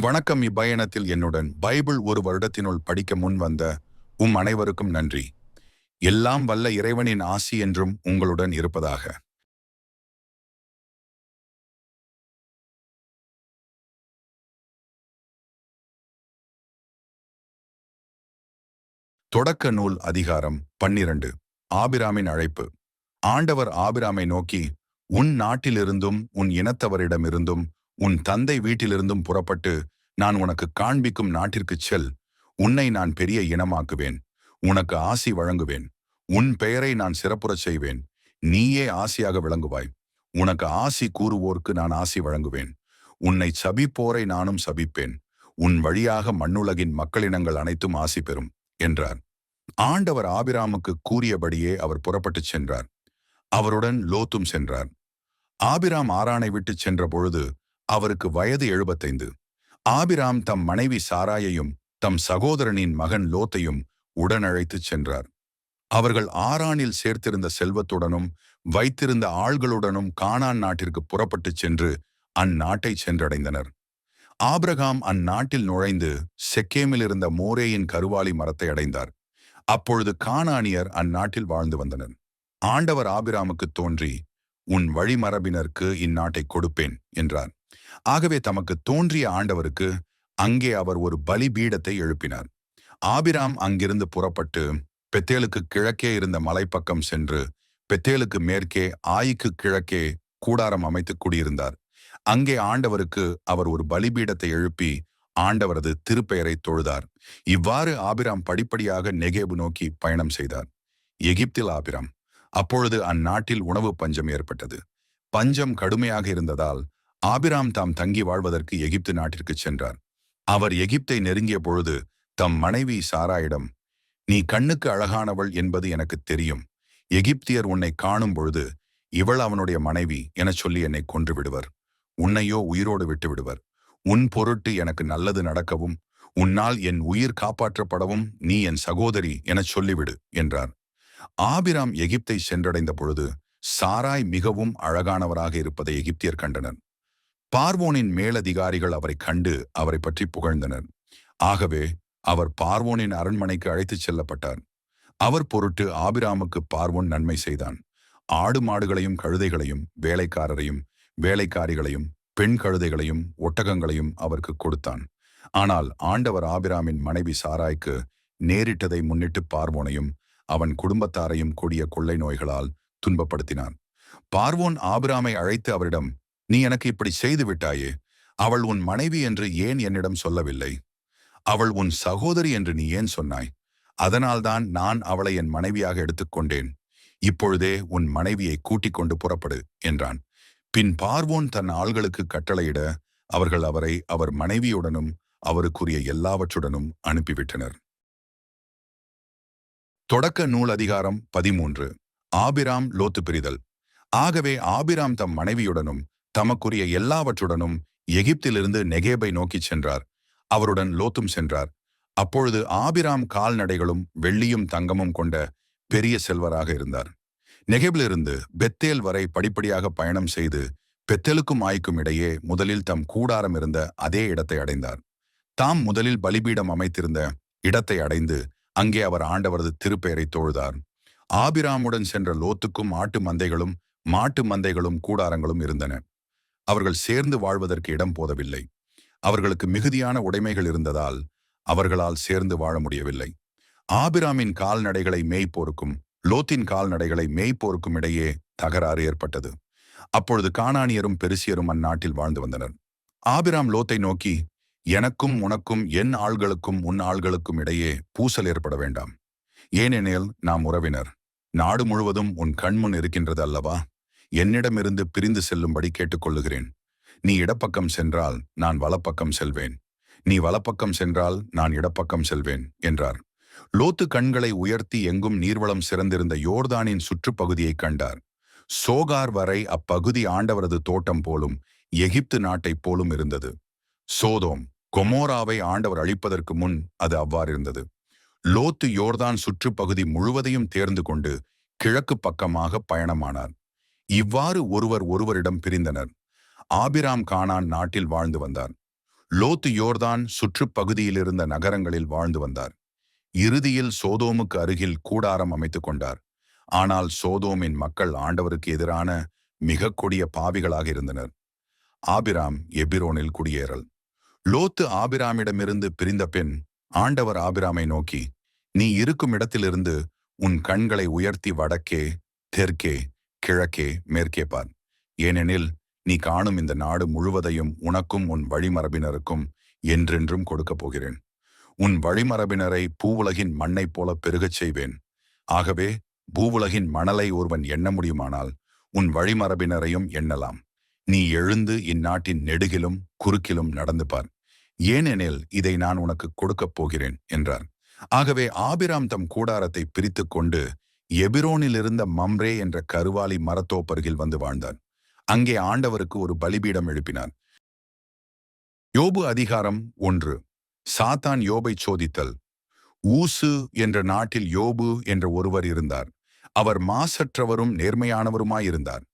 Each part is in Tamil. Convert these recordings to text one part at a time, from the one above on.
வணக்கம் இப்பயணத்தில் என்னுடன் பைபிள் ஒரு வருடத்தினுள் படிக்க முன் வந்த உம் அனைவருக்கும் நன்றி. எல்லாம் வல்ல இறைவனின் ஆசி என்றும் உங்களுடன் இருப்பதாக. தொடக்க நூல் அதிகாரம் பன்னிரண்டு. ஆபிராமின் அழைப்பு. ஆண்டவர் ஆபிராமை நோக்கி உன் நாட்டிலிருந்தும் உன் இனத்தவரிடமிருந்தும் உன் தந்தை வீட்டிலிருந்தும் புறப்பட்டு நான் உனக்கு காண்பிக்கும் நாட்டிற்குச் செல். உன்னை நான் பெரிய இனமாக்குவேன். உனக்கு ஆசி வழங்குவேன். உன் பெயரை நான் சிறப்புறச் செய்வேன். நீயே ஆசியாக விளங்குவாய். உனக்கு ஆசி கூறுவோர்க்கு நான் ஆசி வழங்குவேன். உன்னை சபிப்போரை நானும் சபிப்பேன். உன் வழியாக மண்ணுலகின் மக்களினங்கள் அனைத்தும் ஆசி பெறும் என்றார். ஆண்டவர் ஆபிராமுக்கு கூறியபடியே அவர் புறப்பட்டுச் சென்றார். அவருடன் லோத்தும் சென்றார். ஆபிராம் ஆரானை விட்டுச் சென்ற பொழுது அவருக்கு வயது எழுபத்தைந்து. ஆபிராம் தம் மனைவி சாராயையும் தம் சகோதரனின் மகன் லோத்தையும் உடனழைத்துச் சென்றார். அவர்கள் ஆறானில் சேர்த்திருந்த செல்வத்துடனும் வைத்திருந்த ஆள்களுடனும் கானான் நாட்டிற்கு புறப்பட்டுச் சென்று அந்நாட்டை சென்றடைந்தனர். ஆபிரகாம் அந்நாட்டில் நுழைந்து செக்கேமில் இருந்த மோரேயின் கருவாலி மரத்தை அடைந்தார். அப்பொழுது கானானியர் அந்நாட்டில் வாழ்ந்து வந்தனர். ஆண்டவர் ஆபிராமுக்கு தோன்றி உன் வழிமரபினருக்கு இந்நாட்டை கொடுப்பேன் என்றார். ஆகவே தமக்கு தோன்றிய ஆண்டவருக்கு அங்கே அவர் ஒரு பலி பீடத்தை எழுப்பினார். ஆபிராம் அங்கிருந்து புறப்பட்டு பெத்தேலுக்கு கிழக்கே இருந்த மலைப்பக்கம் சென்று பெத்தேலுக்கு மேற்கே ஆய்க்கு கிழக்கே கூடாரம் அமைத்து குடியிருந்தார். அங்கே ஆண்டவருக்கு அவர் ஒரு பலிபீடத்தை எழுப்பி ஆண்டவரது திருப்பெயரை தொழுதார். இவ்வாறு ஆபிராம் படிப்படியாக நெகேபு நோக்கி பயணம் செய்தார். எகிப்தில் ஆபிராம் அப்பொழுது அந்நாட்டில் உணவு பஞ்சம் ஏற்பட்டது. பஞ்சம் கடுமையாக இருந்ததால் ஆபிராம் தாம் தங்கி வாழ்வதற்கு எகிப்து நாட்டிற்கு சென்றார். அவர் எகிப்தை நெருங்கிய பொழுது தம் மனைவி சாராயிடம் நீ கண்ணுக்கு அழகானவள் என்பது எனக்கு தெரியும். எகிப்தியர் உன்னை காணும் பொழுது இவள் அவனுடைய மனைவி எனச் சொல்லி என்னை கொன்று விடுவர். உன்னையோ உயிரோடு விட்டு விடுவர். உன் பொருட்டு எனக்கு நல்லது நடக்கவும் உன்னால் என் உயிர் காப்பாற்றப்படவும் நீ என் சகோதரி எனச் சொல்லிவிடு என்றார். ஆபிராம் எகிப்தை சென்றடைந்த பொழுது சாராய் மிகவும் அழகானவராக இருப்பதை எகிப்தியர் கண்டனர். பார்வோனின் மேலதிகாரிகள் அவரை கண்டு அவரை பற்றி புகழ்ந்தனர். ஆகவே அவர் பார்வோனின் அரண்மனைக்கு அழைத்துச் செல்லப்பட்டார். அவர் பொருட்டு ஆபிராமுக்கு பார்வோன் நன்மை செய்தான். ஆடு மாடுகளையும் கழுதைகளையும் வேலைக்காரரையும் வேலைக்காரிகளையும் பெண் கழுதைகளையும் ஒட்டகங்களையும் அவருக்கு கொடுத்தான். ஆனால் ஆண்டவர் ஆபிராமின் மனைவி சாராய்க்கு நேரிட்டதை முன்னிட்டு பார்வோனையும் அவன் குடும்பத்தாரையும் கொடிய கொள்ளை நோய்களால் துன்பப்படுத்தினான். பார்வோன் ஆபிராமை அழைத்து அவரிடம் நீ எனக்கு இப்படி செய்து விட்டாயே அவள் உன் மனைவி என்று ஏன் என்னிடம் சொல்லவில்லை? அவள் உன் சகோதரி என்று நீ ஏன் சொன்னாய்? அதனால்தான் நான் அவளை என் மனைவியாக எடுத்துக்கொண்டேன். இப்பொழுதே உன் மனைவியை கூட்டிக் கொண்டு புறப்படு என்றான். பின் பார்வோன் தன் ஆள்களுக்கு கட்டளையிட அவர்கள் அவரை அவர் மனைவியுடனும் அவருக்குரிய எல்லாவற்றுடனும் அனுப்பிவிட்டனர். தொடக்க நூல் அதிகாரம் பதிமூன்று. ஆபிராம் லோத்து பிரிதல். ஆகவே ஆபிராம் தம் மனைவியுடனும் தமக்குரிய எல்லாவற்றுடனும் எகிப்திலிருந்து நெகேபை நோக்கிச் சென்றார். அவருடன் லோத்தும் சென்றார். அப்பொழுது ஆபிராம் கால்நடைகளும் வெள்ளியும் தங்கமும் கொண்ட பெரிய செல்வராக இருந்தார். நெகேபிலிருந்து பெத்தேல் வரை படிப்படியாக பயணம் செய்து பெத்தேலுக்கும் ஆய்க்கும் இடையே முதலில் தம் கூடாரம் இருந்த அதே இடத்தை அடைந்தார். தாம் முதலில் பலிபீடம் அமைத்திருந்த இடத்தை அடைந்து அங்கே அவர் ஆண்டவரது திருப்பெயரை தொழுதார். ஆபிராமுடன் சென்ற லோத்துக்கும் ஆட்டு மந்தைகளும் மாட்டு மந்தைகளும் கூடாரங்களும் இருந்தன. அவர்கள் சேர்ந்து வாழ்வதற்கு இடம் போதவில்லை. அவர்களுக்கு மிகுதியான உடைமைகள் இருந்ததால் அவர்களால் சேர்ந்து வாழ முடியவில்லை. ஆபிராமின் கால்நடைகளை மேய்ப்போருக்கும் லோத்தின் கால்நடைகளை மேய்ப்போருக்கும் இடையே தகராறு ஏற்பட்டது. அப்பொழுது காணானியரும் பெருசியரும் அந்நாட்டில் வாழ்ந்து வந்தனர். ஆபிராம் லோத்தை நோக்கி எனக்கும் உனக்கும் என் ஆள்களுக்கும் உன் ஆள்களுக்கும் இடையே பூசல் ஏற்பட வேண்டாம். ஏனெனில் நாம் உறவினர். நாடு முழுவதும் உன் கண்முன் இருக்கின்றது அல்லவா? என்னிடமிருந்து பிரிந்து செல்லும்படி கேட்டுக்கொள்ளுகிறேன். நீ இடப்பக்கம் சென்றால் நான் வலப்பக்கம் செல்வேன். நீ வலப்பக்கம் சென்றால் நான் இடப்பக்கம் செல்வேன் என்றார். லோத்து கண்களை உயர்த்தி எங்கும் நீர்வளம் சிறந்திருந்த யோர்தானின் சுற்றுப்பகுதியைக் கண்டார். சோகார் வரை அப்பகுதி ஆண்டவரது தோட்டம் போலும் எகிப்து நாட்டைப் போலும் இருந்தது. சோதோம் கொமோராவை ஆண்டவர் அழிப்பதற்கு முன் அது அவ்வாறிருந்தது லோத்து யோர்தான் சுற்றுப்பகுதி முழுவதையும் தேர்ந்து கொண்டு கிழக்கு பக்கமாக பயணமானார். இவ்வாறு ஒருவர் ஒருவரிடம் பிரிந்தனர். ஆபிராம் கானான் நாட்டில் வாழ்ந்து வந்தார். லோத்து யோர்தான் சுற்றுப்பகுதியில் இருந்த நகரங்களில் வாழ்ந்து வந்தார். இறுதியில் சோதோமுக்கு அருகில் கூடாரம் அமைத்துக் கொண்டார். ஆனால் சோதோமின் மக்கள் ஆண்டவருக்கு எதிரான மிக கொடிய பாவிகளாக இருந்தனர். ஆபிராம் எபிரோனில் குடியேறல். லோத்து ஆபிராமிடமிருந்து பிரிந்த பின் ஆண்டவர் ஆபிராமை நோக்கி நீ இருக்கும் இடத்திலிருந்து உன் கண்களை உயர்த்தி வடக்கே தெற்கே கிழக்கே மேற்கே பார். ஏனெனில் நீ காணும் இந்த நாடு முழுவதையும் உனக்கும் உன் வழிமரபினருக்கும் என்றென்றும் கொடுக்கப் போகிறேன். உன் வழிமரபினரை பூவுலகின் மண்ணைப் போல பெருகச் செய்வேன். ஆகவே பூவுலகின் மணலை ஒருவன் எண்ண முடியுமானால் உன் வழிமரபினரையும் எண்ணலாம். நீ எழுந்து இந்நாட்டின் நெடுகிலும் குறுக்கிலும் நடந்து பார். ஏனெனில் இதை நான் உனக்கு கொடுக்கப் போகிறேன் என்றார். ஆகவே ஆபிராம் தம் கூடாரத்தை பிரித்து கொண்டு எபிரோனில் இருந்த மம்ரே என்ற கருவாலி மரத்தோப்பருகில் வந்து வாழ்ந்தான். அங்கே ஆண்டவருக்கு ஒரு பலிபீடம் எழுப்பினான். யோபு அதிகாரம் ஒன்று. சாத்தான் யோபை சோதித்தல். ஊசு என்ற நாட்டில் யோபு என்ற ஒருவர் இருந்தார். அவர் மாசற்றவரும் நேர்மையானவருமாயிருந்தார்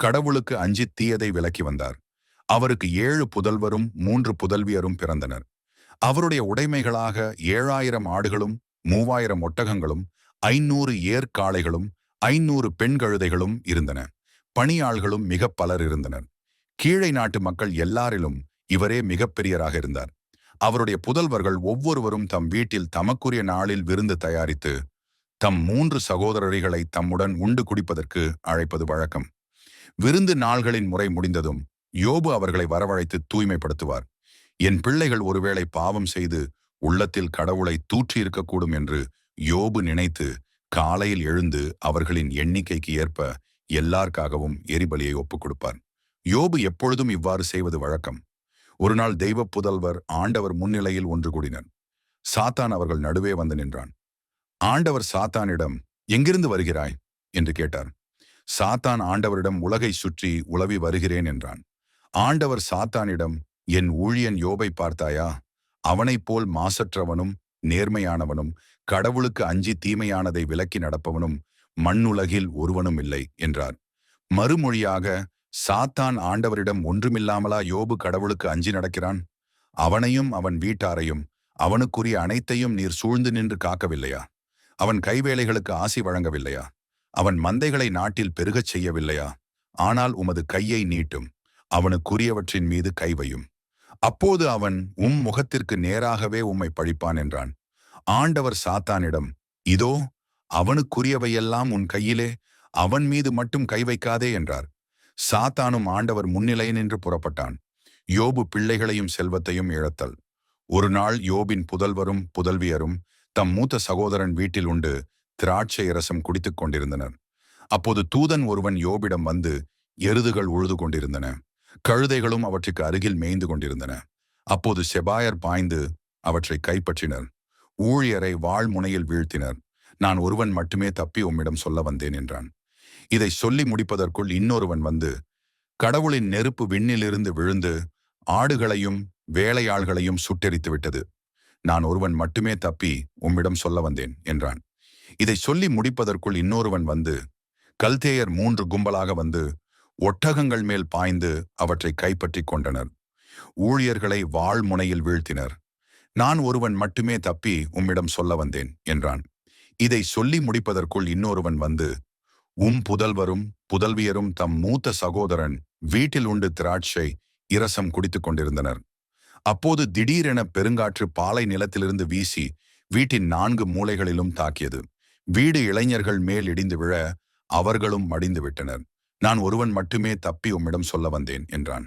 கடவுளுக்கு அஞ்சி தீயதை விலக்கி வந்தார். அவருக்கு ஏழு புதல்வரும் மூன்று புதல்வியரும் பிறந்தனர். அவருடைய உடைமைகளாக ஏழாயிரம் ஆடுகளும் மூவாயிரம் ஒட்டகங்களும் ஐநூறு ஏற்காளைகளும் ஐநூறு பெண் கழுதைகளும் இருந்தன. பணியாள்களும் மிக பலர் இருந்தனர். கீழை நாட்டு மக்கள் எல்லாரிலும் இவரே மிகப்பெரியராக இருந்தார். அவருடைய புதல்வர்கள் ஒவ்வொருவரும் தம் வீட்டில் தமக்குரிய நாளில் விருந்து தயாரித்து தம் மூன்று சகோதரர்களை தம்முடன் உண்டு குடிப்பதற்கு அழைப்பது வழக்கம். விருந்து நாள்களின் முறை முடிந்ததும் யோபு அவர்களை வரவழைத்து தூய்மைப்படுத்துவார். என் பிள்ளைகள் ஒருவேளை பாவம் செய்து உள்ளத்தில் கடவுளை தூற்றியிருக்கக்கூடும் என்று யோபு நினைத்து காலையில் எழுந்து அவர்களின் எண்ணிக்கைக்கு ஏற்ப எல்லாருக்காகவும் எரிபலியை ஒப்புக் கொடுப்பார் யோபு எப்பொழுதும் இவ்வாறு செய்வது வழக்கம். ஒருநாள் தெய்வ புதல்வர் ஆண்டவர் முன்னிலையில் ஒன்று கூடினர். சாத்தான் அவர்கள் நடுவே வந்து நின்றான். ஆண்டவர் சாத்தானிடம் எங்கிருந்து வருகிறாய்? என்று கேட்டார். சாத்தான் ஆண்டவரிடம் உலகை சுற்றி உளவி வருகிறேன் என்றான். ஆண்டவர் சாத்தானிடம் என் ஊழியன் யோபை பார்த்தாயா? அவனைப் போல் மாசற்றவனும் நேர்மையானவனும் கடவுளுக்கு அஞ்சி தீமையானதை விலக்கி நடப்பவனும் மண்ணுலகில் ஒருவனும் இல்லை என்றார். மறுமொழியாக சாத்தான் ஆண்டவரிடம் ஒன்றுமில்லாமலா யோபு கடவுளுக்கு அஞ்சி நடக்கிறான்? அவனையும் அவன் வீட்டாரையும் அவனுக்குரிய அனைத்தையும் நீர் சூழ்ந்து நின்று காக்கவில்லையா? அவன் கைவேலைகளுக்கு ஆசி வழங்கவில்லையா? அவன் மந்தைகளை நாட்டில் பெருகச் செய்யவில்லையா? ஆனால் உமது கையை நீட்டும் அவனுக்குரியவற்றின் மீது கைவையும் அப்போது அவன் உம் முகத்திற்கு நேராகவே உம்மை பழிப்பான் என்றான். ஆண்டவர் சாத்தானிடம் இதோ அவனுக்குரியவையெல்லாம் உன் கையிலே அவன் மீது மட்டும் கை வைக்காதே என்றார். சாத்தானும் ஆண்டவர் முன்னிலை நின்று புறப்பட்டான். யோபு பிள்ளைகளையும் செல்வத்தையும் இழத்தல். ஒரு நாள் யோபின் புதல்வரும் புதல்வியரும் தம் மூத்த சகோதரன் வீட்டில் உண்டு திராட்சை ரசம் குடித்துக் கொண்டிருந்தனர். அப்போது தூதன் ஒருவன் யோபிடம் வந்து எருதுகள் உழுது கொண்டிருந்தன. கழுதைகளும் அவற்றுக்கு அருகில் மேய்ந்து கொண்டிருந்தன. அப்போது செபாயர் பாய்ந்து அவற்றை கைப்பற்றினர். ஊழியரை வாழ்முனையில் வீழ்த்தினர். நான் ஒருவன் மட்டுமே தப்பி உம்மிடம் சொல்ல வந்தேன் என்றான். இதை சொல்லி முடிப்பதற்குள் இன்னொருவன் வந்து கடவுளின் நெருப்பு விண்ணிலிருந்து விழுந்து ஆடுகளையும் வேலையாள்களையும் சுட்டெரித்து விட்டது. நான் ஒருவன் மட்டுமே தப்பி உம்மிடம் சொல்ல வந்தேன் என்றான். இதை சொல்லி முடிப்பதற்குள் இன்னொருவன் வந்து கல்தேயர் மூன்று கும்பலாக வந்து ஒட்டகங்கள் மேல் பாய்ந்து அவற்றை கைப்பற்றி கொண்டனர். ஊழியர்களை வாழ்முனையில் வீழ்த்தினர். நான் ஒருவன் மட்டுமே தப்பி உம்மிடம் சொல்ல வந்தேன் என்றான். இதை சொல்லி முடிப்பதற்குள் இன்னொருவன் வந்து உம் புதல்வரும் புதல்வியரும் தம் மூத்த சகோதரன் வீட்டில் உண்டு திராட்சை இரசம் குடித்துக் கொண்டிருந்தனர். அப்போது திடீரென பெருங்காற்று பாலை நிலத்திலிருந்து வீசி வீட்டின் நான்கு மூலைகளிலும் தாக்கியது. வீடு இளைஞர்கள் மேல் இடிந்து விழ அவர்களும் மடிந்து விட்டனர். நான் ஒருவன் மட்டுமே தப்பி உம்மிடம் சொல்ல வந்தேன் என்றான்.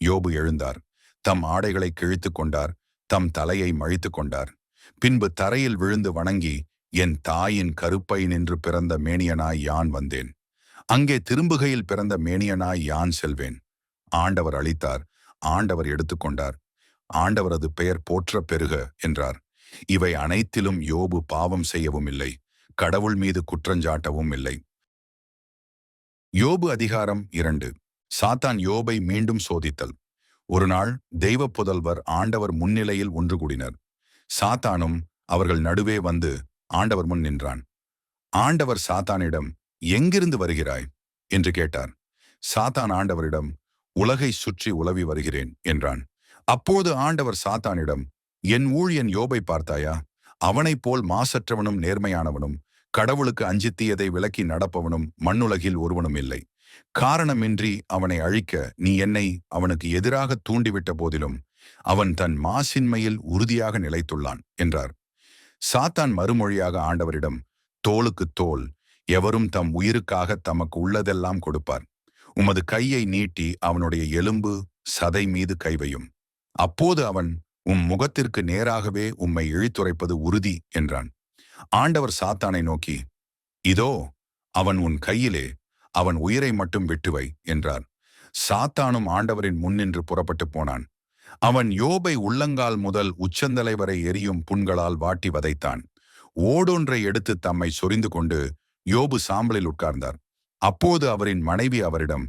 யோபு எழுந்தார். தம் ஆடைகளை கிழித்து கொண்டார். தம் தலையை மழித்து கொண்டார். பின்பு தரையில் விழுந்து வணங்கி என் தாயின் கருப்பை நின்று பிறந்த மேனியனாய் யான் வந்தேன். அங்கே திரும்புகையில் பிறந்த மேனியனாய் யான் செல்வேன். ஆண்டவர் அளித்தார். ஆண்டவர் எடுத்துக்கொண்டார் ஆண்டவரது பெயர் போற்ற பெருக என்றார். இவை அனைத்திலும் யோபு பாவம் செய்யவும் இல்லை கடவுள் மீது குற்றஞ்சாட்டவும் இல்லை யோபு அதிகாரம் இரண்டு. சாத்தான் யோபை மீண்டும் சோதித்தல். ஒரு நாள் தெய்வ புதல்வர் ஆண்டவர் முன்னிலையில் ஒன்று கூடினர். சாத்தானும் அவர்கள் நடுவே வந்து ஆண்டவர் முன் நின்றான். ஆண்டவர் சாத்தானிடம் எங்கிருந்து வருகிறாய்? என்று கேட்டார். சாத்தான் ஆண்டவரிடம் உலகை சுற்றி உலவி வருகிறேன் என்றான். அப்போது ஆண்டவர் சாத்தானிடம் என் ஊழியன் யோபை பார்த்தாயா? அவனைப் போல் மாசற்றவனும் நேர்மையானவனும் கடவுளுக்கு அஞ்சித்தியதை விலக்கி நடப்பவனும் மண்ணுலகில் ஒருவனும் இல்லை. காரணமின்றி அவனை அழிக்க நீ என்னை அவனுக்கு எதிராக தூண்டிவிட்ட போதிலும் அவன் தன் மாசின்மையில் உறுதியாக நிலைத்துள்ளான் என்றார். சாத்தான் மறுமொழியாக ஆண்டவரிடம் தோளுக்கு தோல் எவரும் தம் உயிருக்காக தமக்கு உள்ளதெல்லாம் கொடுப்பார். உமது கையை நீட்டி அவனுடைய எலும்பு சதை மீது கைவையும் அப்போது அவன் உம் முகத்திற்கு நேராகவே உம்மை இழித்துரைப்பது உறுதி என்றான். ஆண்டவர் சாத்தானை நோக்கி இதோ அவன் உன் கையிலே அவன் உயிரை மட்டும் விட்டுவை என்றார். சாத்தானும் ஆண்டவரின் முன்னின்று புறப்பட்டு போனான். அவன் யோபை உள்ளங்கால் முதல் உச்சந்தலை வரை எரியும் புண்களால் வாட்டி வதைத்தான். ஓடொன்றை எடுத்து தம்மை சொரிந்து கொண்டு யோபு சாம்பலில் உட்கார்ந்தார். அப்போது அவரின் மனைவி அவரிடம்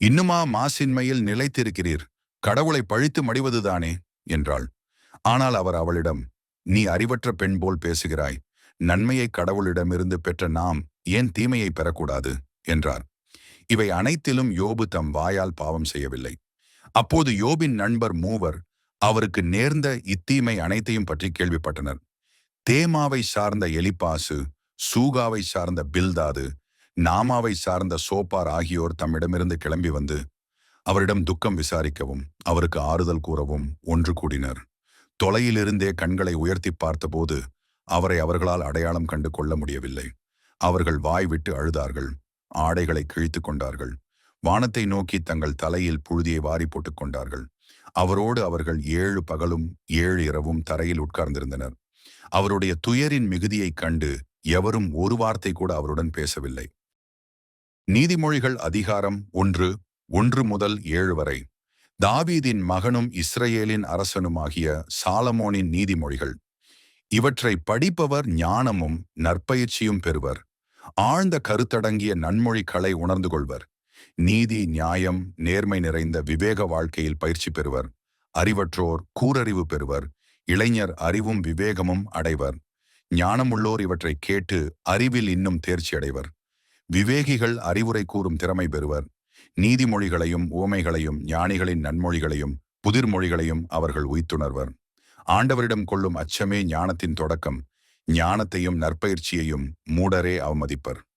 இன்னுமா மாசின்மையில் நிலைத்திருக்கிறீர்? கடவுளை பழித்து மடிவதுதானே? என்றாள். ஆனால் அவர் அவளிடம் நீ அறிவற்ற பெண் போல் பேசுகிறாய். நன்மையை கடவுளிடமிருந்து பெற்ற நாம் ஏன் தீமையை பெறக்கூடாது? என்றார். இவை அனைத்திலும் யோபு தம் வாயால் பாவம் செய்யவில்லை. அப்போது யோபின் நண்பர் மூவர் அவருக்கு நேர்ந்த இத்தீமை அனைத்தையும் பற்றி கேள்விப்பட்டனர். தேமாவை சார்ந்த எலிப்பாசு சூகாவை சார்ந்த பில்தாது நாமாவை சார்ந்த சோப்பார் ஆகியோர் தம்மிடமிருந்து கிளம்பி வந்து அவரிடம் துக்கம் விசாரிக்கவும் அவருக்கு ஆறுதல் கூறவும் ஒன்று கூடினர். தொலையிலிருந்தே கண்களை உயர்த்தி பார்த்தபோது அவரை அவர்களால் அடையாளம் கண்டு கொள்ள முடியவில்லை. அவர்கள் வாய் விட்டு அழுதார்கள். ஆடைகளை கிழித்து கொண்டார்கள். வானத்தை நோக்கி தங்கள் தலையில் புழுதியை வாரி போட்டுக் கொண்டார்கள். அவரோடு அவர்கள் ஏழு பகலும் ஏழு இரவும் தரையில் உட்கார்ந்திருந்தனர். அவருடைய துயரின் மிகுதியைக் கண்டு எவரும் ஒரு வார்த்தை கூட அவருடன் பேசவில்லை. நீதிமொழிகள் அதிகாரம் ஒன்று ஒன்று முதல் ஏழு வரை. தாவீதின் மகனும் இஸ்ரேலின் அரசனுமாகிய சாலமோனின் நீதிமொழிகள். இவற்றை படிப்பவர் ஞானமும் நற்பயிற்சியும் பெறுவர். ஆழ்ந்த கருத்தடங்கிய நன்மொழி கலை உணர்ந்து கொள்வர். நீதி நியாயம் நேர்மை நிறைந்த விவேக வாழ்க்கையில் பயிற்சி பெறுவர். அறிவற்றோர் கூரறிவு பெறுவர். இளைஞர் அறிவும் விவேகமும் அடைவர். ஞானமுள்ளோர் இவற்றை கேட்டு அறிவில் இன்னும் தேர்ச்சி அடைவர். விவேகிகள் அறிவுரை கூறும் திறமை பெறுவர். நீதிமொழிகளையும் ஓமைகளையும் ஞானிகளின் நன்மொழிகளையும் புதிர்மொழிகளையும் அவர்கள் உய்த்துணர்வர். ஆண்டவரிடம் கொள்ளும் அச்சமே ஞானத்தின் தொடக்கம். ஞானத்தையும் நற்பயிற்சியையும் மூடரே அவமதிப்பர்.